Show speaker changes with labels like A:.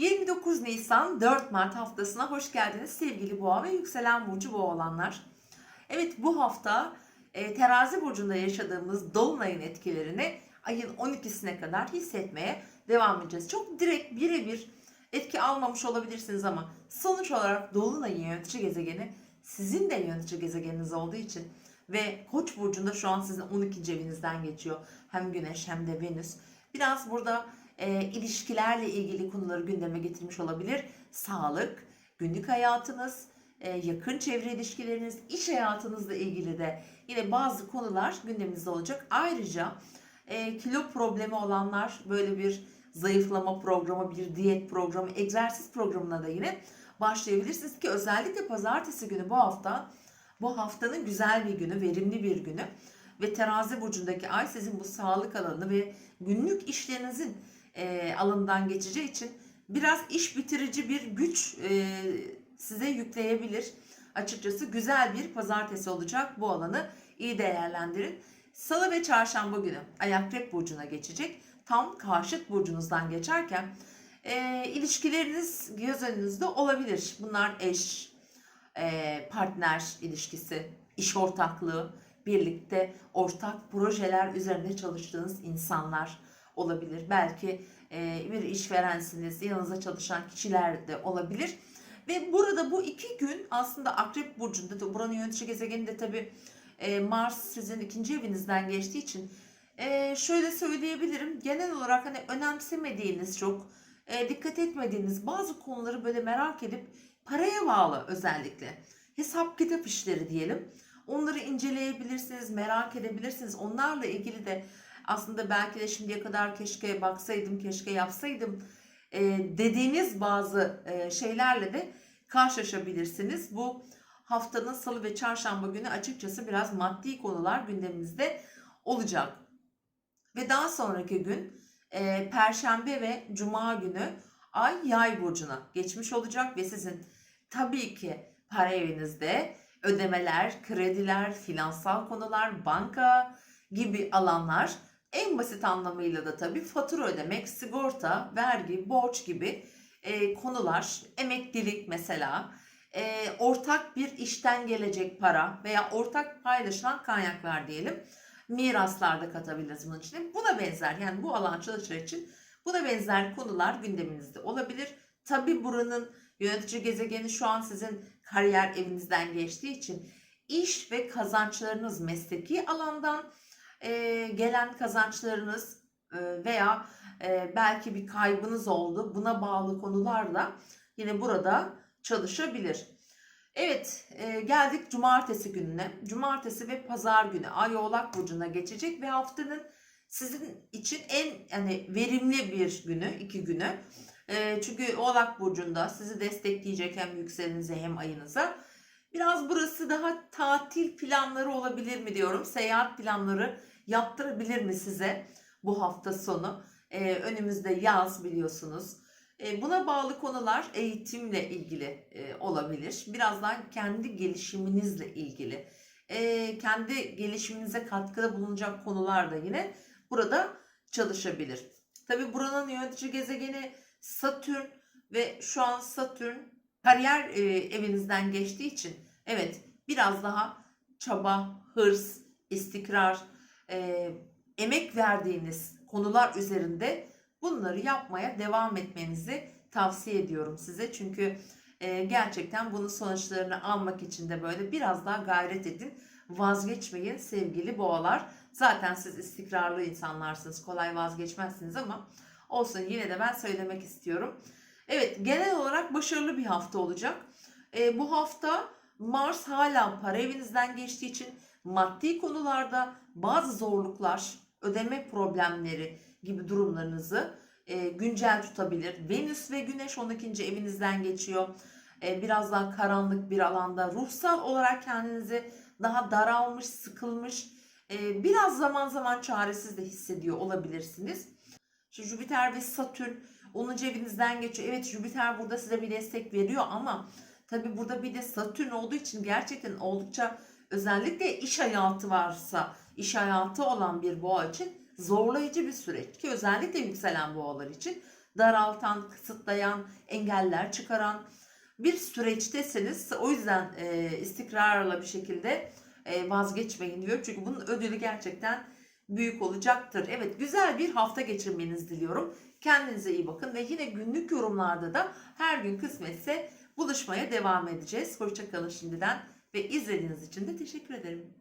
A: 29 Nisan 4 Mart haftasına hoş geldiniz sevgili boğa ve yükselen burcu boğa olanlar. Evet bu hafta e, terazi burcunda yaşadığımız dolunayın etkilerini ayın 12'sine kadar hissetmeye devam edeceğiz. Çok direkt birebir etki almamış olabilirsiniz ama sonuç olarak dolunayın yönetici gezegeni sizin de yönetici gezegeniniz olduğu için ve Koç burcunda şu an sizin 12. evinizden geçiyor. Hem Güneş hem de Venüs. Biraz burada e, ilişkilerle ilgili konuları gündeme getirmiş olabilir. Sağlık, günlük hayatınız, e, yakın çevre ilişkileriniz, iş hayatınızla ilgili de yine bazı konular gündeminizde olacak. Ayrıca e, kilo problemi olanlar böyle bir zayıflama programı, bir diyet programı, egzersiz programına da yine başlayabilirsiniz ki özellikle pazartesi günü bu hafta bu haftanın güzel bir günü, verimli bir günü ve terazi burcundaki ay sizin bu sağlık alanı ve günlük işlerinizin e, alanından geçeceği için biraz iş bitirici bir güç e, size yükleyebilir. Açıkçası güzel bir pazartesi olacak. Bu alanı iyi değerlendirin. Salı ve çarşamba günü ay burcuna geçecek. Tam karşıt burcunuzdan geçerken e, ilişkileriniz göz önünüzde olabilir. Bunlar eş, e, partner ilişkisi, iş ortaklığı, birlikte ortak projeler üzerinde çalıştığınız insanlar olabilir. Belki e, bir işverensiniz, yanınızda çalışan kişiler de olabilir. Ve burada bu iki gün aslında Akrep Burcu'nda da buranın yönetici gezegeni de tabii e, Mars sizin ikinci evinizden geçtiği için e, şöyle söyleyebilirim. Genel olarak hani önemsemediğiniz çok, dikkat etmediğiniz bazı konuları böyle merak edip paraya bağlı özellikle hesap kitap işleri diyelim. Onları inceleyebilirsiniz, merak edebilirsiniz. Onlarla ilgili de aslında belki de şimdiye kadar keşke baksaydım, keşke yapsaydım e, dediğiniz bazı e, şeylerle de karşılaşabilirsiniz. Bu haftanın salı ve çarşamba günü açıkçası biraz maddi konular gündeminizde olacak. Ve daha sonraki gün e, perşembe ve cuma günü ay yay burcuna geçmiş olacak ve sizin tabii ki para evinizde ödemeler, krediler, finansal konular, banka gibi alanlar en basit anlamıyla da tabii fatura ödemek, sigorta, vergi, borç gibi e, konular, emeklilik mesela, e, ortak bir işten gelecek para veya ortak paylaşılan kaynaklar diyelim. Miraslar da katabiliriz bunun içine. Buna benzer yani bu alan çalışır için buna benzer konular gündeminizde olabilir. Tabi buranın yönetici gezegeni şu an sizin kariyer evinizden geçtiği için iş ve kazançlarınız mesleki alandan e, gelen kazançlarınız e, veya e, belki bir kaybınız oldu. Buna bağlı konularla yine burada çalışabilir. Evet e, geldik cumartesi gününe. Cumartesi ve pazar günü Ay Oğlak Burcu'na geçecek ve haftanın sizin için en yani verimli bir günü, iki günü. E, çünkü Oğlak Burcu'nda sizi destekleyecek hem yükselenize hem ayınıza. Biraz burası daha tatil planları olabilir mi diyorum. Seyahat planları yaptırabilir mi size bu hafta sonu? E, önümüzde yaz biliyorsunuz. E, buna bağlı konular eğitimle ilgili e, olabilir. Birazdan kendi gelişiminizle ilgili. E, kendi gelişiminize katkıda bulunacak konular da yine burada çalışabilir. Tabi buranın yönetici gezegeni Satürn ve şu an Satürn kariyer e, evinizden geçtiği için evet biraz daha çaba, hırs, istikrar, e, emek verdiğiniz konular üzerinde bunları yapmaya devam etmenizi tavsiye ediyorum size. Çünkü e, gerçekten bunun sonuçlarını almak için de böyle biraz daha gayret edin. Vazgeçmeyin sevgili boğalar. Zaten siz istikrarlı insanlarsınız. Kolay vazgeçmezsiniz ama olsun yine de ben söylemek istiyorum. Evet genel olarak başarılı bir hafta olacak. E, bu hafta Mars hala para evinizden geçtiği için maddi konularda bazı zorluklar, ödeme problemleri gibi durumlarınızı e, güncel tutabilir. Venüs ve Güneş 12. evinizden geçiyor. E, biraz daha karanlık bir alanda ruhsal olarak kendinizi daha daralmış, sıkılmış, e, biraz zaman zaman çaresiz de hissediyor olabilirsiniz. Şimdi Jüpiter ve Satürn 10. evinizden geçiyor. Evet Jüpiter burada size bir destek veriyor ama tabi burada bir de Satürn olduğu için gerçekten oldukça özellikle iş hayatı varsa, iş hayatı olan bir boğa için zorlayıcı bir süreç ki özellikle yükselen boğalar için daraltan, kısıtlayan, engeller çıkaran bir süreçtesiniz. O yüzden e, istikrarla bir şekilde e, vazgeçmeyin diyor. Çünkü bunun ödülü gerçekten büyük olacaktır. Evet güzel bir hafta geçirmenizi diliyorum. Kendinize iyi bakın ve yine günlük yorumlarda da her gün kısmetse buluşmaya devam edeceğiz. Hoşçakalın şimdiden ve izlediğiniz için de teşekkür ederim.